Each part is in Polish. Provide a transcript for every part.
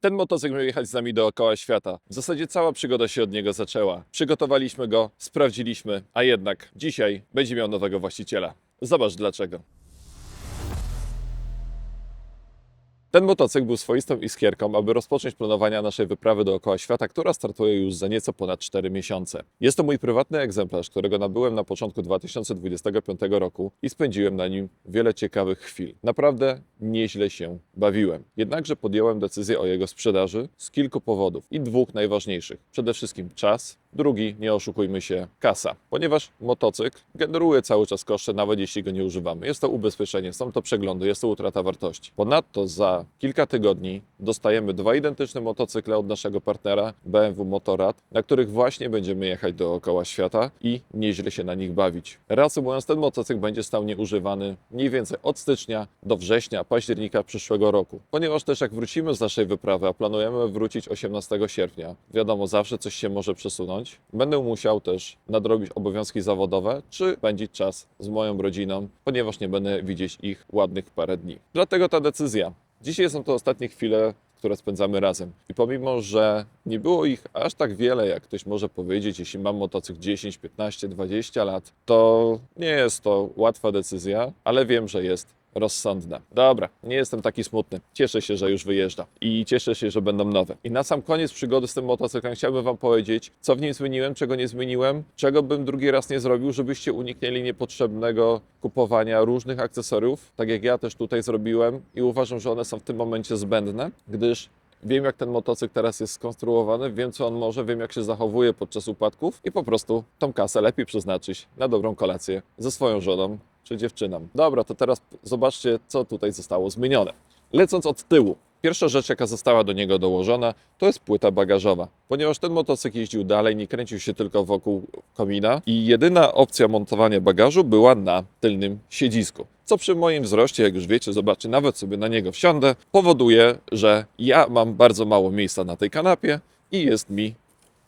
Ten motocykl miał jechać z nami dookoła świata. W zasadzie cała przygoda się od niego zaczęła. Przygotowaliśmy go, sprawdziliśmy, a jednak dzisiaj będzie miał nowego właściciela. Zobacz dlaczego. Ten motocykl był swoistą iskierką, aby rozpocząć planowania naszej wyprawy dookoła świata, która startuje już za nieco ponad 4 miesiące. Jest to mój prywatny egzemplarz, którego nabyłem na początku 2025 roku i spędziłem na nim wiele ciekawych chwil. Naprawdę nieźle się bawiłem. Jednakże podjąłem decyzję o jego sprzedaży z kilku powodów i dwóch najważniejszych. Przede wszystkim czas, drugi, nie oszukujmy się, kasa. Ponieważ motocykl generuje cały czas koszty, nawet jeśli go nie używamy. Jest to ubezpieczenie, są to przeglądy, jest to utrata wartości. Ponadto za kilka tygodni dostajemy dwa identyczne motocykle od naszego partnera BMW Motorrad, na których właśnie będziemy jechać dookoła świata i nieźle się na nich bawić. Reasumując, ten motocykl będzie stał nieużywany mniej więcej od stycznia do września, października przyszłego roku. Ponieważ też jak wrócimy z naszej wyprawy, a planujemy wrócić 18 sierpnia, wiadomo, zawsze coś się może przesunąć, będę musiał też nadrobić obowiązki zawodowe, czy spędzić czas z moją rodziną, ponieważ nie będę widzieć ich ładnych parę dni. Dlatego ta decyzja. Dzisiaj są to ostatnie chwile, które spędzamy razem. I pomimo, że nie było ich aż tak wiele, jak ktoś może powiedzieć, jeśli mam motocykl 10, 15, 20 lat, to nie jest to łatwa decyzja, ale wiem, że jest rozsądna. Dobra, nie jestem taki smutny. Cieszę się, że już wyjeżdża i cieszę się, że będą nowe. I na sam koniec przygody z tym motocyklem chciałbym Wam powiedzieć, co w nim zmieniłem, czego nie zmieniłem, czego bym drugi raz nie zrobił, żebyście uniknęli niepotrzebnego kupowania różnych akcesoriów, tak jak ja też tutaj zrobiłem i uważam, że one są w tym momencie zbędne, gdyż Wiem, jak ten motocykl teraz jest skonstruowany, wiem, co on może, wiem, jak się zachowuje podczas upadków i po prostu tą kasę lepiej przeznaczyć na dobrą kolację ze swoją żoną czy dziewczyną. Dobra, to teraz zobaczcie, co tutaj zostało zmienione. Lecąc od tyłu, pierwsza rzecz, jaka została do niego dołożona, to jest płyta bagażowa. Ponieważ ten motocykl jeździł dalej, nie kręcił się tylko wokół komina i jedyna opcja montowania bagażu była na tylnym siedzisku. Co przy moim wzroście, jak już wiecie, zobaczcie, nawet sobie na niego wsiądę, powoduje, że ja mam bardzo mało miejsca na tej kanapie i jest mi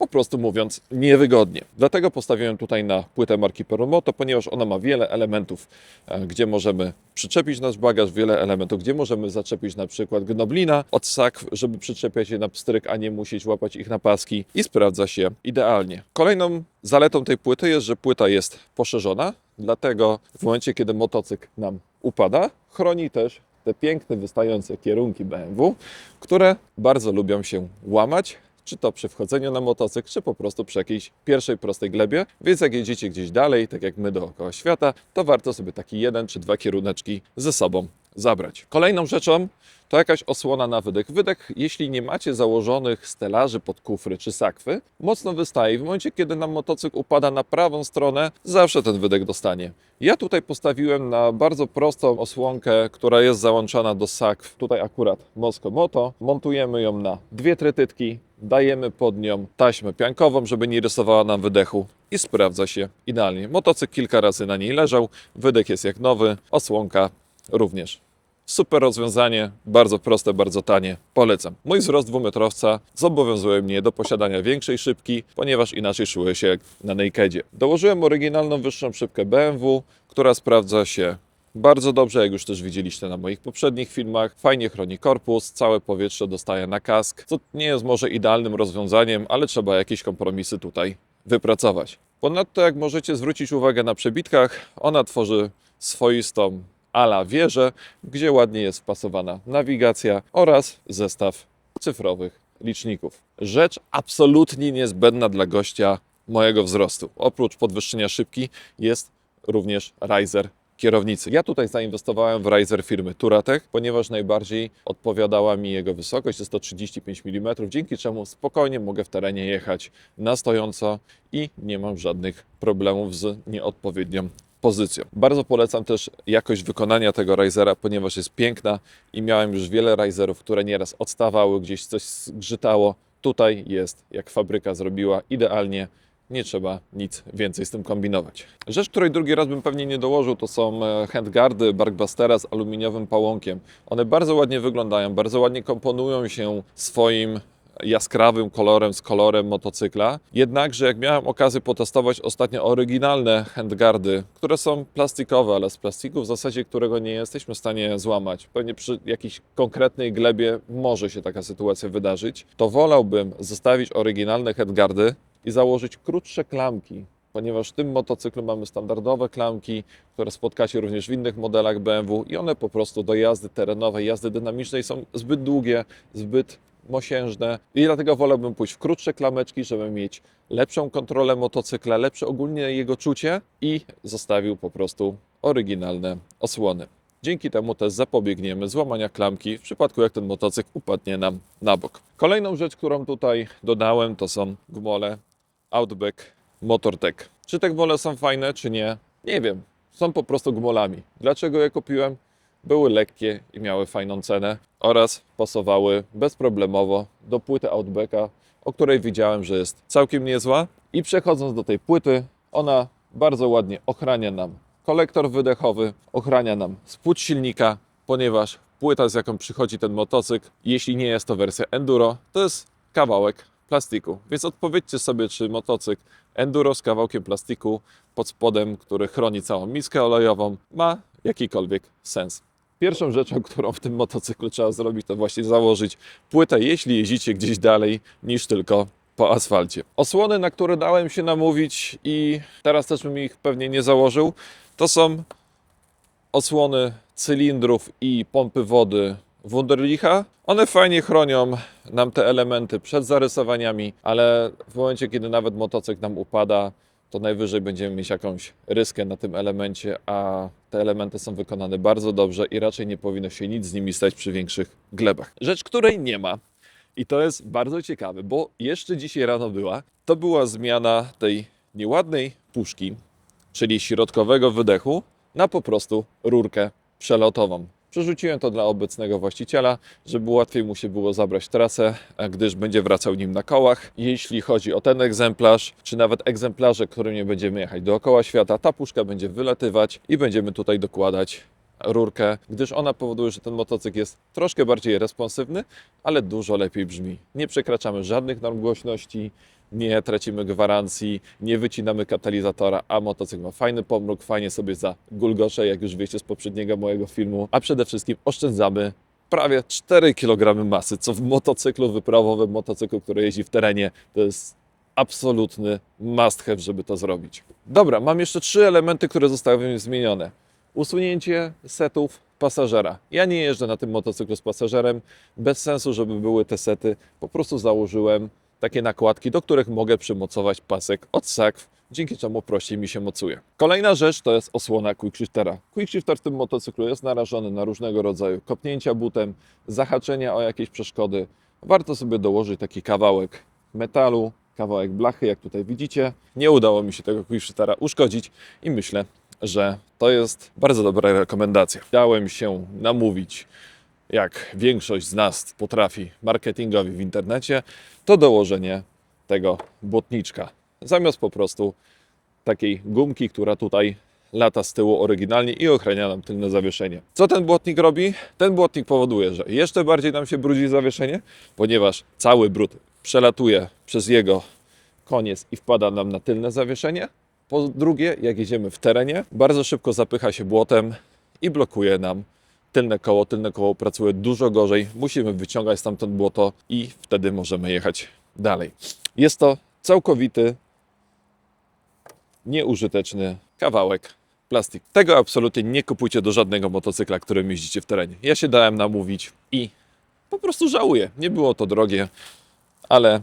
po prostu mówiąc niewygodnie. Dlatego postawiłem tutaj na płytę marki Perumoto, ponieważ ona ma wiele elementów, e, gdzie możemy przyczepić nasz bagaż, wiele elementów, gdzie możemy zaczepić na przykład gnoblina od sakw, żeby przyczepiać je na pstryk, a nie musieć łapać ich na paski i sprawdza się idealnie. Kolejną zaletą tej płyty jest, że płyta jest poszerzona, dlatego w momencie, kiedy motocykl nam upada, chroni też te piękne, wystające kierunki BMW, które bardzo lubią się łamać, czy to przy wchodzeniu na motocykl, czy po prostu przy jakiejś pierwszej prostej glebie. Więc jak jedziecie gdzieś dalej, tak jak my dookoła świata, to warto sobie taki jeden czy dwa kieruneczki ze sobą zabrać. Kolejną rzeczą to jakaś osłona na wydech. Wydech, jeśli nie macie założonych stelaży pod kufry czy sakwy, mocno wystaje. W momencie, kiedy nam motocykl upada na prawą stronę, zawsze ten wydech dostanie. Ja tutaj postawiłem na bardzo prostą osłonkę, która jest załączona do sakw. Tutaj akurat Mosko Moto. Montujemy ją na dwie trytytki, dajemy pod nią taśmę piankową, żeby nie rysowała nam wydechu i sprawdza się idealnie. Motocykl kilka razy na niej leżał, wydech jest jak nowy, osłonka również. Super rozwiązanie, bardzo proste, bardzo tanie. Polecam. Mój wzrost dwumetrowca zobowiązuje mnie do posiadania większej szybki, ponieważ inaczej czuję się jak na nakedzie. Dołożyłem oryginalną wyższą szybkę BMW, która sprawdza się bardzo dobrze, jak już też widzieliście na moich poprzednich filmach. Fajnie chroni korpus, całe powietrze dostaje na kask, co nie jest może idealnym rozwiązaniem, ale trzeba jakieś kompromisy tutaj wypracować. Ponadto, jak możecie zwrócić uwagę na przebitkach, ona tworzy swoistą ala wieżę, gdzie ładnie jest wpasowana nawigacja oraz zestaw cyfrowych liczników. Rzecz absolutnie niezbędna dla gościa mojego wzrostu. Oprócz podwyższenia szybki jest również riser kierownicy. Ja tutaj zainwestowałem w riser firmy Turatech, ponieważ najbardziej odpowiadała mi jego wysokość, to 35 mm, dzięki czemu spokojnie mogę w terenie jechać na stojąco i nie mam żadnych problemów z nieodpowiednią pozycją. Bardzo polecam też jakość wykonania tego risera, ponieważ jest piękna i miałem już wiele riserów, które nieraz odstawały, gdzieś coś zgrzytało. Tutaj jest, jak fabryka zrobiła, idealnie. Nie trzeba nic więcej z tym kombinować. Rzecz, której drugi raz bym pewnie nie dołożył, to są e, handguardy Barkbustera z aluminiowym pałąkiem. One bardzo ładnie wyglądają, bardzo ładnie komponują się swoim jaskrawym kolorem z kolorem motocykla. Jednakże jak miałem okazję potestować ostatnio oryginalne handguardy, które są plastikowe, ale z plastiku w zasadzie, którego nie jesteśmy w stanie złamać, pewnie przy jakiejś konkretnej glebie może się taka sytuacja wydarzyć, to wolałbym zostawić oryginalne handguardy i założyć krótsze klamki, ponieważ w tym motocyklu mamy standardowe klamki, które spotkacie również w innych modelach BMW i one po prostu do jazdy terenowej, jazdy dynamicznej są zbyt długie, zbyt mosiężne i dlatego wolałbym pójść w krótsze klameczki, żeby mieć lepszą kontrolę motocykla, lepsze ogólnie jego czucie i zostawił po prostu oryginalne osłony. Dzięki temu też zapobiegniemy złamania klamki w przypadku jak ten motocykl upadnie nam na bok. Kolejną rzecz, którą tutaj dodałem to są gumole Outback Motortech. Czy te gumole są fajne, czy nie? Nie wiem. Są po prostu gumolami. Dlaczego je kupiłem? Były lekkie i miały fajną cenę oraz pasowały bezproblemowo do płyty Outbacka, o której widziałem, że jest całkiem niezła. I przechodząc do tej płyty, ona bardzo ładnie ochrania nam kolektor wydechowy, ochrania nam spód silnika, ponieważ płyta, z jaką przychodzi ten motocykl, jeśli nie jest to wersja enduro, to jest kawałek plastiku. Więc odpowiedzcie sobie, czy motocykl enduro z kawałkiem plastiku pod spodem, który chroni całą miskę olejową, ma jakikolwiek sens. Pierwszą rzeczą, którą w tym motocyklu trzeba zrobić, to właśnie założyć płytę, jeśli jeździcie gdzieś dalej niż tylko po asfalcie. Osłony, na które dałem się namówić i teraz też bym ich pewnie nie założył, to są osłony cylindrów i pompy wody Wunderlicha. One fajnie chronią nam te elementy przed zarysowaniami, ale w momencie, kiedy nawet motocykl nam upada, to najwyżej będziemy mieć jakąś ryskę na tym elemencie, a te elementy są wykonane bardzo dobrze i raczej nie powinno się nic z nimi stać przy większych glebach. Rzecz, której nie ma, i to jest bardzo ciekawe, bo jeszcze dzisiaj rano była, to była zmiana tej nieładnej puszki, czyli środkowego wydechu, na po prostu rurkę przelotową. Przerzuciłem to dla obecnego właściciela, żeby łatwiej mu się było zabrać trasę, a gdyż będzie wracał nim na kołach. Jeśli chodzi o ten egzemplarz, czy nawet egzemplarze, którymi będziemy jechać dookoła świata, ta puszka będzie wylatywać i będziemy tutaj dokładać rurkę, gdyż ona powoduje, że ten motocykl jest troszkę bardziej responsywny, ale dużo lepiej brzmi. Nie przekraczamy żadnych norm głośności, nie tracimy gwarancji, nie wycinamy katalizatora, a motocykl ma fajny pomruk, fajnie sobie za gulgosze, jak już wiecie z poprzedniego mojego filmu, a przede wszystkim oszczędzamy prawie 4 kg masy, co w motocyklu wyprawowym, motocyklu, który jeździ w terenie, to jest absolutny must have, żeby to zrobić. Dobra, mam jeszcze trzy elementy, które zostały zmienione. Usunięcie setów pasażera. Ja nie jeżdżę na tym motocyklu z pasażerem. Bez sensu, żeby były te sety. Po prostu założyłem takie nakładki, do których mogę przymocować pasek od sakw, dzięki czemu prościej mi się mocuje. Kolejna rzecz to jest osłona quickshiftera. Quickshifter w tym motocyklu jest narażony na różnego rodzaju kopnięcia butem, zahaczenia o jakieś przeszkody. Warto sobie dołożyć taki kawałek metalu, kawałek blachy, jak tutaj widzicie. Nie udało mi się tego quickshiftera uszkodzić i myślę, że to jest bardzo dobra rekomendacja. Dałem się namówić, jak większość z nas potrafi marketingowi w internecie, to dołożenie tego błotniczka. Zamiast po prostu takiej gumki, która tutaj lata z tyłu oryginalnie i ochrania nam tylne zawieszenie. Co ten błotnik robi? Ten błotnik powoduje, że jeszcze bardziej nam się brudzi zawieszenie, ponieważ cały brud przelatuje przez jego koniec i wpada nam na tylne zawieszenie. Po drugie, jak jedziemy w terenie, bardzo szybko zapycha się błotem i blokuje nam tylne koło. Tylne koło pracuje dużo gorzej. Musimy wyciągać stamtąd błoto i wtedy możemy jechać dalej. Jest to całkowity, nieużyteczny kawałek plastik. Tego absolutnie nie kupujcie do żadnego motocykla, którym jeździcie w terenie. Ja się dałem namówić i po prostu żałuję. Nie było to drogie, ale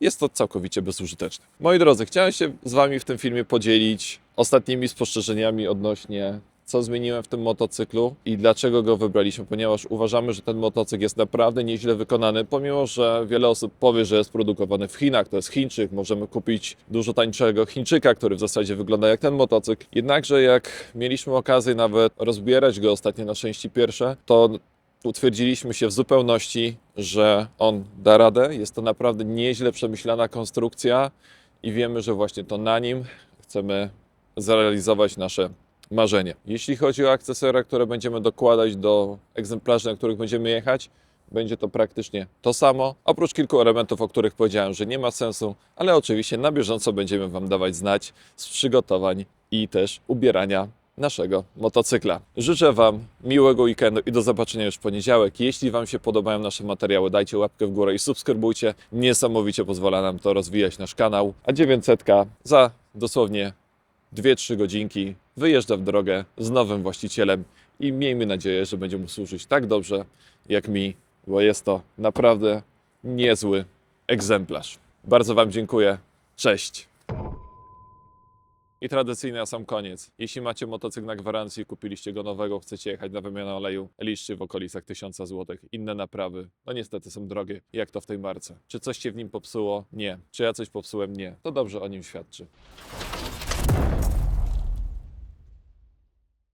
jest to całkowicie bezużyteczne. Moi drodzy, chciałem się z Wami w tym filmie podzielić ostatnimi spostrzeżeniami odnośnie co zmieniłem w tym motocyklu i dlaczego go wybraliśmy, ponieważ uważamy, że ten motocykl jest naprawdę nieźle wykonany, pomimo, że wiele osób powie, że jest produkowany w Chinach, to jest Chińczyk, możemy kupić dużo tańszego Chińczyka, który w zasadzie wygląda jak ten motocykl. Jednakże jak mieliśmy okazję nawet rozbierać go ostatnio na części pierwsze, to utwierdziliśmy się w zupełności, że on da radę. Jest to naprawdę nieźle przemyślana konstrukcja i wiemy, że właśnie to na nim chcemy zrealizować nasze marzenie. Jeśli chodzi o akcesoria, które będziemy dokładać do egzemplarzy, na których będziemy jechać, będzie to praktycznie to samo, oprócz kilku elementów, o których powiedziałem, że nie ma sensu, ale oczywiście na bieżąco będziemy Wam dawać znać z przygotowań i też ubierania naszego motocykla. Życzę Wam miłego weekendu i do zobaczenia już w poniedziałek. Jeśli Wam się podobają nasze materiały, dajcie łapkę w górę i subskrybujcie. Niesamowicie pozwala nam to rozwijać nasz kanał. A 900 za dosłownie 2-3 godzinki wyjeżdża w drogę z nowym właścicielem i miejmy nadzieję, że będzie mu służyć tak dobrze jak mi, bo jest to naprawdę niezły egzemplarz. Bardzo Wam dziękuję. Cześć. I tradycyjny na sam koniec. Jeśli macie motocykl na gwarancji kupiliście go nowego, chcecie jechać na wymianę oleju, liczcie w okolicach 1000 zł. Inne naprawy, no niestety są drogie, jak to w tej marce. Czy coś się w nim popsuło? Nie. Czy ja coś popsułem? Nie. To dobrze o nim świadczy.